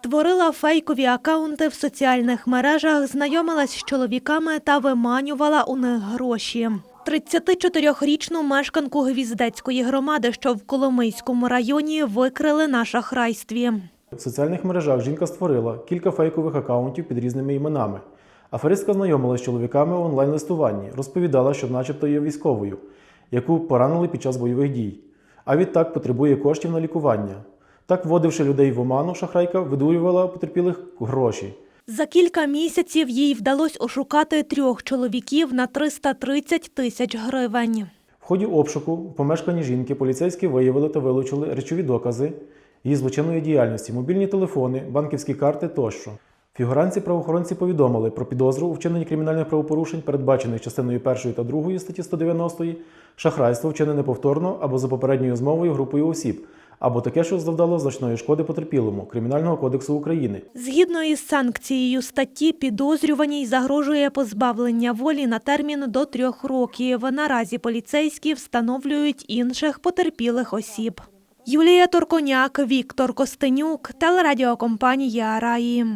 Створила фейкові акаунти в соціальних мережах, знайомилась з чоловіками та виманювала у них гроші. 34-річну мешканку Гвіздецької громади, що в Коломийському районі, викрили на шахрайстві. В соціальних мережах жінка створила кілька фейкових акаунтів під різними іменами. Аферистка знайомилася з чоловіками в онлайн-листуванні, розповідала, що начебто є військовою, яку поранили під час бойових дій, а відтак потребує коштів на лікування. Так, вводивши людей в оману, шахрайка видурювала потерпілих гроші. За кілька місяців їй вдалося ошукати трьох чоловіків на 330 тисяч гривень. В ході обшуку в помешканні жінки поліцейські виявили та вилучили речові докази її злочинної діяльності, мобільні телефони, банківські карти тощо. Фігуранці правоохоронці повідомили про підозру у вчиненні кримінальних правопорушень, передбачених частиною 1 та 2 статті 190, шахрайство вчинене повторно або за попередньою змовою групою осіб, або таке, що завдало значної шкоди потерпілому Кримінального кодексу України. Згідно із санкцією статті, підозрюваній загрожує позбавлення волі на термін до трьох років. Наразі поліцейські встановлюють інших потерпілих осіб. Юлія Торконяк, Віктор Костенюк, телерадіокомпанія Раї.